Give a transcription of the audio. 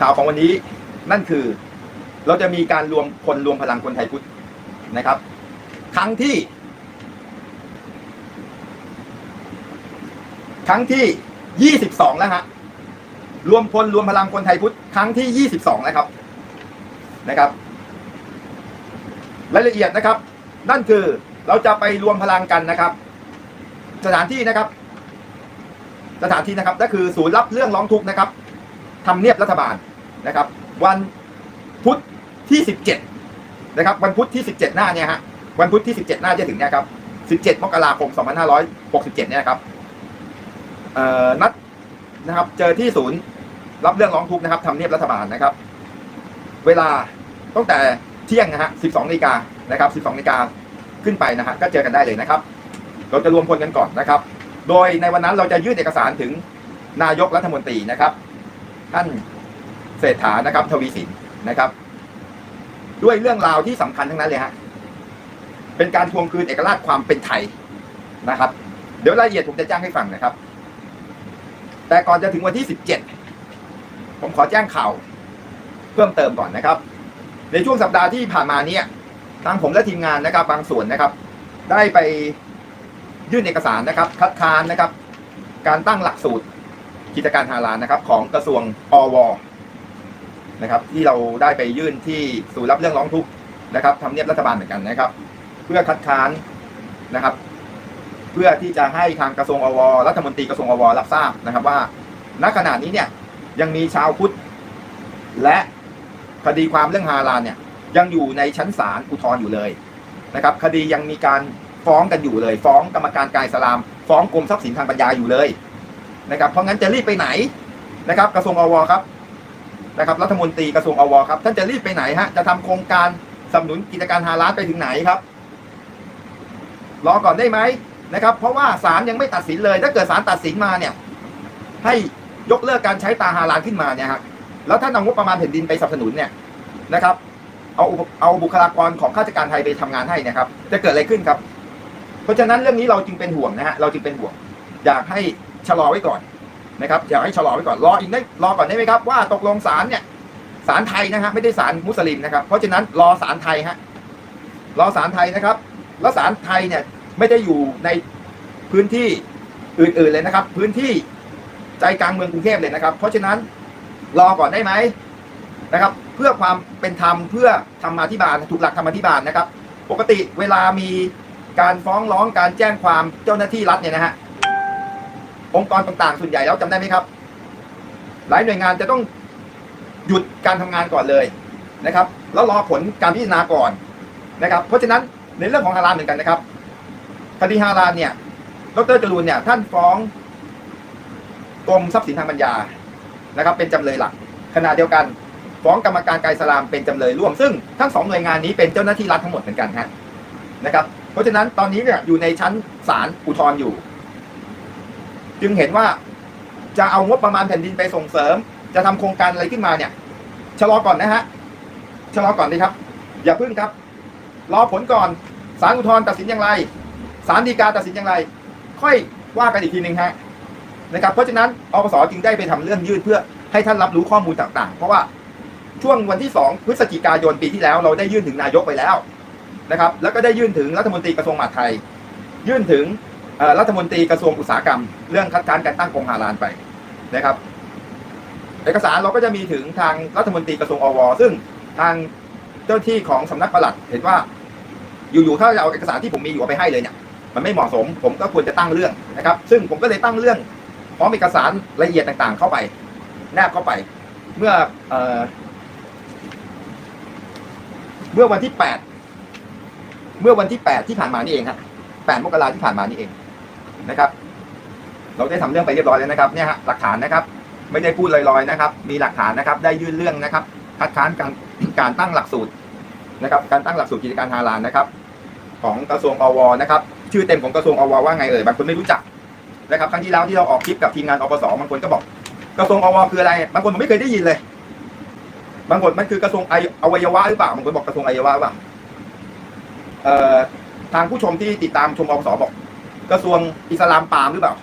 ข่าวของวันนี้นั่นคือเราจะมีการรวมคนรวมพลังคนไทยพุทธนะครับ ครั้งที่ ครั้งที่ยี่สิบสองแล้วฮะรวมพลรวมพลังคนไทยพุทธครั้งที่ยี่สิบสองแล้วครับนะครับ รายละเอียดนะครับ นั่นคือเราจะไปรวมพลังกันนะครับ สถานที่นะครับ สถานที่นะครับก็คือศูนย์รับเรื่องร้องทุกข์นะครับทำเนียบรัฐบาล นะครับ วันพุธที่สิบเจ็ดนะครับ วันพุธที่สิบเจ็ดหน้าเนี่ยฮะวันพุธที่สิบเจ็ดหน้าจะถึงเนี่ยครับสิบเจ็ดมกราคมสองพันห้าร้อยหกสิบเนี่ยครับนัดนะครับ เจอที่ศูนย์รับเรื่องร้องทุกข์นะครับทำเนียบรัฐบาลนะครับ เวลาตั้งแต่เที่ยงนะฮะสิบสองนาฬิกานะครับสิบสองนาฬิกาขึ้นไปนะฮะก็เจอกันได้เลยนะครับ เราจะรวมพลกันก่อนนะครับ โดยในวันนั้นเราจะยื่นเอกสารถึงนายกรัฐมนตรีนะครับ ท่าน เศรษฐานะครับทวีสินนะครับ ด้วยเรื่องราวที่สำคัญทั้งนั้นเลยฮะเป็นการทวงคืนเอกราชความเป็นไทยนะครับ เดี๋ยวรายละเอียดผมจะแจ้งให้ฟังนะครับ แต่ก่อนจะถึงวันที่สิบเจ็ดผมขอแจ้งข่าว เพิ่มเติมก่อนนะครับ ในช่วงสัปดาห์ที่ผ่านมาเนี่ยทางผมและทีมงานนะครับ บางส่วนนะครับ ได้ไปยื่นเอกสารนะครับ คัดค้านนะครับ การตั้งหลักสูตรกิจการฮาลาลนะครับ ของกระทรวงอว นะครับ ที่เราได้ไปยื่นที่ศูนย์รับเรื่องร้องทุกข์นะครับทำเนียบรัฐบาลเหมือนกันนะครับ เพื่อคัดค้านนะครับ เพื่อที่จะให้ทางกระทรวงอวรัฐมนตรีกระทรวงอวรับทราบนะครับ ว่าณขณะนี้เนี่ยยังมีชาวพุทธและคดีความเรื่องฮาลาลเนี่ยยังอยู่ในชั้นศาลอุทธรณ์อยู่เลยนะครับ คดียังมีการฟ้องกันอยู่เลย ฟ้องกรรมการกายสลาม ฟ้องกรมทรัพย์สินทางปัญญาอยู่เลยนะครับ เพราะงั้นจะรีบไปไหนนะครับ กระทรวงอวครับ นะครับรัฐมนตรีกระทรวงอวครับท่านจะรีบไปไหนฮะจะทำโครงการสนับสนุนกิจการฮาลาลไปถึงไหนครับ รอก่อนได้ไหมนะครับ เพราะว่าศาลยังไม่ตัดสินเลย ถ้าเกิดศาลตัดสินมาเนี่ย ให้ยกเลิกการใช้ตาฮาลาลขึ้นมาเนี่ยครับแล้วท่านเอางบประมาณแผ่นดินไปสนับสนุนเนี่ยนะครับ เอาเอาบุคลากรของข้าราชการไทยไปทำงานให้นะครับ จะเกิดอะไรขึ้นครับ เพราะฉะนั้นเรื่องนี้เราจึงเป็นห่วงนะฮะเราจึงเป็นห่วง อยากให้ชะลอไว้ก่อน นะครับอยากให้ชะลอไว้ก่อนรออีกได้รอก่อนได้ไหมครับว่าตกลงศาลเนี่ยศาลไทยนะฮะไม่ได้ศาลมุสลิมนะครับ เพราะฉะนั้นรอศาลไทยฮะรอศาลไทยนะครับ แล้วศาลไทยเนี่ยไม่ได้อยู่ในพื้นที่อื่นๆเลยนะครับ พื้นที่ใจกลางเมืองกรุงเทพเลยนะครับ เพราะฉะนั้นรอก่อนได้ไหมนะครับ เพื่อความเป็นธรรมเพื่อธรรมาธิบาลถูกหลักธรรมาธิบาลนะครับ ปกติเวลามีการฟ้องร้องการแจ้งความเจ้าหน้าที่รัฐเนี่ยนะฮะ องค์กรต่างๆ ส่วนใหญ่แล้วจำได้ไหมครับ หลายหน่วยงานจะต้องหยุดการทำงานก่อนเลยนะครับ แล้วรอผลการพิจารณาก่อนนะครับ เพราะฉะนั้นในเรื่องของฮาลาลเหมือนกันนะครับคดีฮาลาลเนี่ยดรจรูนเนี่ยท่านฟ้องกรมทรัพย์สินทางปัญญานะครับ เป็นจำเลยหลักขณะเดียวกันฟ้องกรรมการกายสลามเป็นจำเลยร่วมซึ่งทั้งสองหน่วยงานนี้เป็นเจ้าหน้าที่รัฐทั้งหมดเหมือนกันฮะนะครับ เพราะฉะนั้นตอนนี้เนี่ยอยู่ในชั้นศาลอุทธรณ์อยู่ จึงเห็นว่าจะเอางบประมาณแผ่นดินไปส่งเสริม จะทำโครงการอะไรขึ้นมาเนี่ย ชะลอก่อนนะฮะ ชะลอก่อนดีครับ อย่าพึ่งครับ รอผลก่อนศาลอุทธรณ์ตัดสินอย่างไรศาลฎีกาตัดสินอย่างไร ค่อยว่ากันอีกทีหนึ่งฮะนะครับ เพราะฉะนั้นอปสจึงได้ไปทำเรื่องยื่นเพื่อให้ท่านรับรู้ข้อมูลต่างๆ เพราะว่าช่วงวันที่สองพฤศจิกายนปีที่แล้วเราได้ยื่นถึงนายกไปแล้วนะครับ แล้วก็ได้ยื่นถึงรัฐมนตรีกระทรวงมหาดไทย ยื่นถึง รัฐมนตรีกระทรวงอุตสาหกรรม เรื่องคัดค้านการตั้งกองฮาลาลไปนะครับเอกสารเราก็จะมีถึงทางรัฐมนตรีกระทรวงอว ซึ่งทางเจ้าหน้าที่ของสำนักปลัดเห็นว่า อยู่ๆถ้าจะเอาเอกสารที่ผมมีอยู่เอาไปให้เลยเนี่ยมันไม่เหมาะสม ผมก็ควรจะตั้งเรื่องนะครับ ซึ่งผมก็เลยตั้งเรื่องพร้อมเอกสารละเอียดต่างๆ เข้าไป แนบเข้าไป เมื่อเอ่อเมื่อวันที่แปดเมื่อวันที่แปดที่ผ่านมานี่เองครับแปดมกราที่ผ่านมานี่เอง นะครับ เราได้ทำเรื่องไปเรียบร้อยแล้วนะครับเนี่ยฮะหลักฐานนะครับ ไม่ได้พูดลอยๆนะครับ มีหลักฐานนะครับ ได้ยื่นเรื่องนะครับคัดค้านการการตั้งหลักสูตรนะครับ การตั้งหลักสูตรกิจการฮาลาลนะครับ ของกระทรวงอวนะครับ ชื่อเต็มของกระทรวงอวว่าไงเอ่ยบางคนไม่รู้จักนะครับครั้งที่แล้วที่เราออกคลิปกับทีมงานอปสบางคนก็บอก กระทรวงอวคืออะไร บางคนผมไม่เคยได้ยินเลย บางคนมันคือกระทรวงไออวัยวะหรือเปล่าบางคนบอกกระทรวงอวัยวะหรือเปล่าเอ่อทางผู้ชมที่ติดตามชมอปสบอก กระทรวงอิสลามปามหรือเปล่า